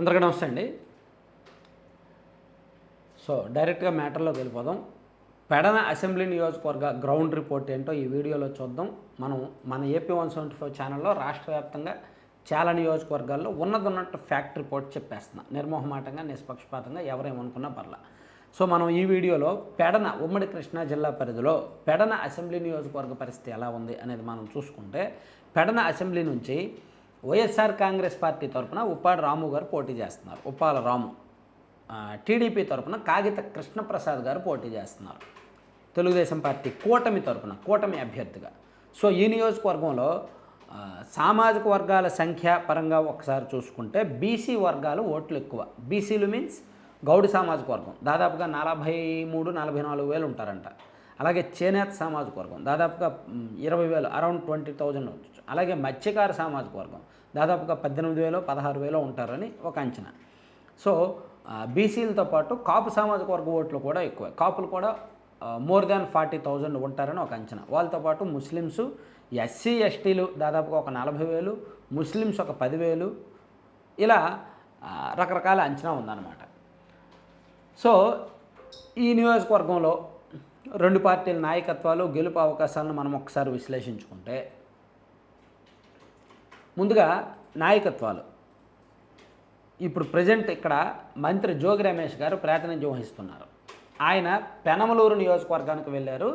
అందరికీ నమస్తే అండి. సో డైరెక్ట్గా మ్యాటర్లోకి వెళ్ళిపోదాం. పెడన అసెంబ్లీ నియోజకవర్గ గ్రౌండ్ రిపోర్ట్ ఏంటో ఈ వీడియోలో చూద్దాం. మనం మన ఏపీ వన్ సెవెంటీ ఫైవ్ ఛానల్లో రాష్ట్ర వ్యాప్తంగా చాలా నియోజకవర్గాల్లో ఉన్నదన్నట్టు ఫ్యాక్ట్ రిపోర్ట్ చెప్పేస్తున్నా. నిర్మోహమాటంగా నిష్పక్షపాతంగా ఎవరేమనుకున్నా పర్లా. సో మనం ఈ వీడియోలో పెడన ఉమ్మడి కృష్ణా జిల్లా పరిధిలో పెడన అసెంబ్లీ నియోజకవర్గ పరిస్థితి ఎలా ఉంది అనేది మనం చూసుకుంటే పెడన అసెంబ్లీ నుంచి వైఎస్ఆర్ కాంగ్రెస్ పార్టీ తరఫున ఉప్పాడు రాము గారు పోటీ చేస్తున్నారు. ఉప్పాల రాము టీడీపీ తరఫున కాగిత కృష్ణప్రసాద్ గారు పోటీ చేస్తున్నారు. తెలుగుదేశం పార్టీ కూటమి తరఫున కూటమి అభ్యర్థిగా. సో ఈ నియోజకవర్గంలో సామాజిక వర్గాల సంఖ్య పరంగా ఒకసారి చూసుకుంటే బీసీ వర్గాలు ఓట్లు ఎక్కువ. బీసీలు మీన్స్ గౌడి సామాజిక వర్గం. దాదాపుగా నలభై మూడు నలభై నాలుగు వేలు ఉంటారంట. అలాగే చేనేత సామాజిక వర్గం. దాదాపుగా ఇరవై వేలు అరౌండ్ ట్వంటీ థౌజండ్ అలాగే మత్స్యకార సామాజిక వర్గం. దాదాపుగా పద్దెనిమిది వేలు పదహారు వేలు ఉంటారని ఒక అంచనా. సో బీసీలతో పాటు కాపు సామాజిక వర్గ ఓట్లు కూడా ఎక్కువ. కాపులు కూడా మోర్ దాన్ ఫార్టీ థౌజండ్ ఉంటారని ఒక అంచనా. వాళ్ళతో పాటు ముస్లిమ్స్ ఎస్సీ ఎస్టీలు దాదాపుగా ఒక నలభై వేలు ముస్లిమ్స్ ఒక పదివేలు ఇలా రకరకాల అంచనా ఉందన్నమాట. సో ఈ నియోజకవర్గంలో రెండు పార్టీల నాయకత్వాలు గెలుపు అవకాశాలను మనం ఒకసారి విశ్లేషించుకుంటే ముందుగా నాయకత్వాలు. ఇప్పుడు ప్రజెంట్ ఇక్కడ మంత్రి జోగి రమేష్ గారు ప్రాతినిధ్యం వహిస్తున్నారు. ఆయన పెనమలూరు నియోజకవర్గానికి వెళ్ళారు.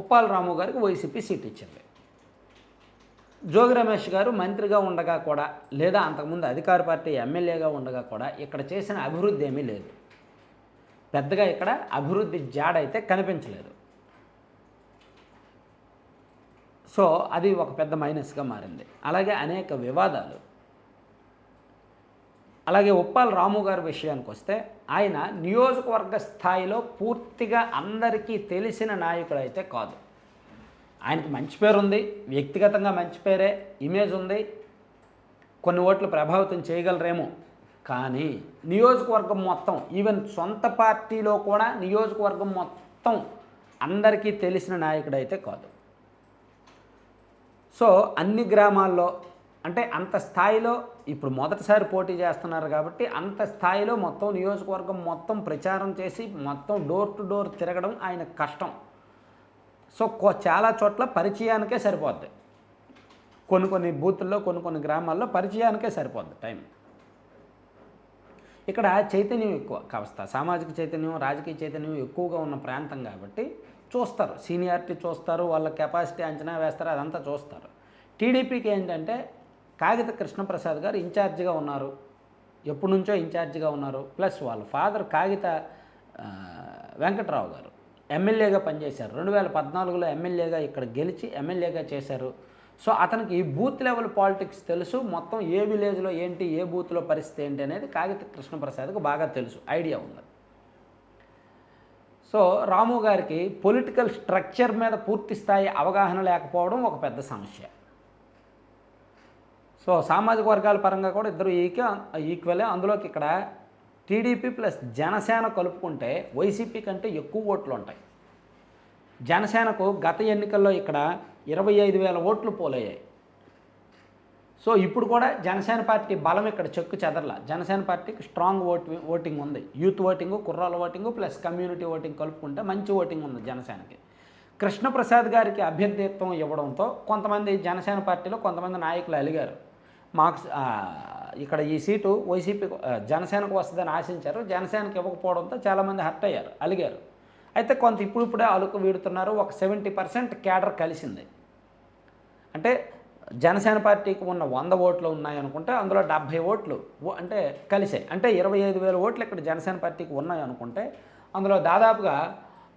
ఉప్పాల రాము గారికి వైసీపీ సీట్ ఇచ్చింది. జోగి రమేష్ గారు మంత్రిగా ఉండగా కూడా లేదా అంతకుముందు అధికార పార్టీ ఎమ్మెల్యేగా ఉండగా కూడా ఇక్కడ చేసిన అభివృద్ధి ఏమీ లేదు. పెద్దగా ఇక్కడ అభివృద్ధి జాడ అయితే కనిపించలేదు. సో అది ఒక పెద్ద మైనస్గా మారింది. అలాగే అనేక వివాదాలు. అలాగే ఉప్పాల రాము గారి విషయానికి వస్తే ఆయన నియోజకవర్గ స్థాయిలో పూర్తిగా అందరికీ తెలిసిన నాయకుడు అయితే కాదు. ఆయనకి మంచి పేరు ఉంది వ్యక్తిగతంగా మంచి పేరే ఇమేజ్ ఉంది. కొన్ని ఓట్లు ప్రభావితం చేయగలరేమో. కానీ నియోజకవర్గం మొత్తం ఈవెన్ సొంత పార్టీలో కూడా నియోజకవర్గం మొత్తం అందరికీ తెలిసిన నాయకుడు అయితే కాదు. సో అన్ని గ్రామాల్లో అంటే అంత స్థాయిలో ఇప్పుడు మొదటిసారి పోటీ చేస్తున్నారు కాబట్టి అంత స్థాయిలో మొత్తం నియోజకవర్గం మొత్తం ప్రచారం చేసి మొత్తం డోర్ టు డోర్ తిరగడం ఆయన కష్టం. సో చాలా చోట్ల పరిచయానికే సరిపోద్ది. కొన్ని కొన్ని బూతుల్లో కొన్ని కొన్ని గ్రామాల్లో పరిచయానికే సరిపోద్ది టైం. ఇక్కడ చైతన్యం ఎక్కువ. కాస్త సామాజిక చైతన్యం రాజకీయ చైతన్యం ఎక్కువగా ఉన్న ప్రాంతం కాబట్టి చూస్తారు. సీనియారిటీ చూస్తారు వాళ్ళ కెపాసిటీ అంచనా వేస్తారు అదంతా చూస్తారు. టీడీపీకి ఏంటంటే కాగిత కృష్ణప్రసాద్ గారు ఇన్ఛార్జిగా ఉన్నారు. ఎప్పటి నుంచో ఇన్ఛార్జిగా ఉన్నారు. ప్లస్ వాళ్ళ ఫాదర్ కాగిత వెంకట్రావు గారు ఎమ్మెల్యేగా పనిచేశారు. రెండు వేల పద్నాలుగులో ఎమ్మెల్యేగా ఇక్కడ గెలిచి ఎమ్మెల్యేగా చేశారు. సో అతనికి ఈ బూత్ లెవెల్ పాలిటిక్స్ తెలుసు. మొత్తం ఏ విలేజ్లో ఏంటి ఏ బూత్లో పరిస్థితి ఏంటి అనేది కాగిత కృష్ణప్రసాద్కు బాగా తెలుసు. ఐడియా ఉంది. సో రాము గారికి పొలిటికల్ స్ట్రక్చర్ మీద పూర్తి స్థాయి అవగాహన లేకపోవడం ఒక పెద్ద సమస్య. సో సామాజిక వర్గాల పరంగా కూడా ఇద్దరు ఈక్వ ఈక్వలే. అందులోకి ఇక్కడ టీడీపీ ప్లస్ జనసేన కలుపుకుంటే వైసీపీ కంటే ఎక్కువ ఓట్లు ఉంటాయి. జనసేనకు గత ఎన్నికల్లో ఇక్కడ ఇరవై ఐదు వేల ఓట్లు పోలయ్యాయి. సో ఇప్పుడు కూడా జనసేన పార్టీ బలం ఇక్కడ చెక్కు చెదరల. జనసేన పార్టీకి స్ట్రాంగ్ ఓట్ ఓటింగ్ ఉంది. యూత్ ఓటింగ్ కుర్రాల ఓటింగ్ ప్లస్ కమ్యూనిటీ ఓటింగ్ కలుపుకుంటే మంచి ఓటింగ్ ఉంది జనసేనకి. కృష్ణప్రసాద్ గారికి అభ్యర్థిత్వం ఇవ్వడంతో కొంతమంది జనసేన పార్టీలో కొంతమంది నాయకులు అలిగారు. మాకు ఇక్కడ ఈ సీటు వైసీపీ జనసేనకు వస్తుందని ఆశించారు. జనసేనకి ఇవ్వకపోవడంతో చాలామంది హర్ట్ అయ్యారు అలిగారు. అయితే కొంత ఇప్పుడు ఇప్పుడే అలుకు వీడుతున్నారు. ఒక సెవెంటీ పర్సెంట్ క్యాడర్ కలిసింది. అంటే జనసేన పార్టీకి ఉన్న వంద ఓట్లు ఉన్నాయనుకుంటే అందులో డెబ్భై ఓట్లు అంటే కలిసే. అంటే ఇరవై ఐదు వేల ఓట్లు ఇక్కడ జనసేన పార్టీకి ఉన్నాయనుకుంటే అందులో దాదాపుగా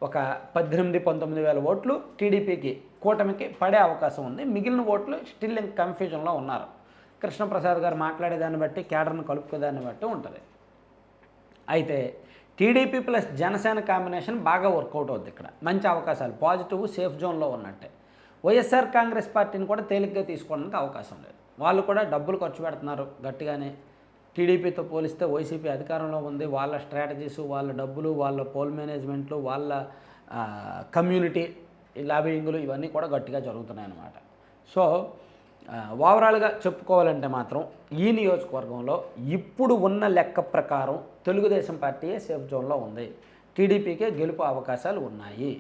ఒక పద్దెనిమిది పంతొమ్మిది వేల ఓట్లు టీడీపీకి కూటమికి పడే అవకాశం ఉంది. మిగిలిన ఓట్లు స్టిల్ ఇంక కన్ఫ్యూజన్లో ఉన్నారు. కృష్ణప్రసాద్ గారు మాట్లాడేదాన్ని బట్టి కేడర్ను కలుపుకోదాన్ని బట్టి ఉంటుంది. అయితే టీడీపీ ప్లస్ జనసేన కాంబినేషన్ బాగా వర్కౌట్ అవుద్ది ఇక్కడ. మంచి అవకాశాలు పాజిటివ్ సేఫ్ జోన్లో ఉన్నట్టే. వైఎస్ఆర్ కాంగ్రెస్ పార్టీని కూడా తేలిగ్గా తీసుకోవడానికి అవకాశం లేదు. వాళ్ళు కూడా డబ్బులు ఖర్చు పెడుతున్నారు గట్టిగానే. టీడీపీతో పోలిస్తే వైసీపీ అధికారంలో ఉంది. వాళ్ళ స్ట్రాటజీస్ వాళ్ళ డబ్బులు వాళ్ళ పోల్ మేనేజ్మెంట్లు వాళ్ళ కమ్యూనిటీ లాబింగ్లు ఇవన్నీ కూడా గట్టిగా జరుగుతున్నాయి అన్నమాట సో ఓవరాల్గా చెప్పుకోవాలంటే మాత్రం ఈ నియోజకవర్గంలో ఇప్పుడు ఉన్న లెక్క ప్రకారం తెలుగుదేశం పార్టీయే సేఫ్ జోన్లో ఉంది. టీడీపీకే గెలుపు అవకాశాలు ఉన్నాయి.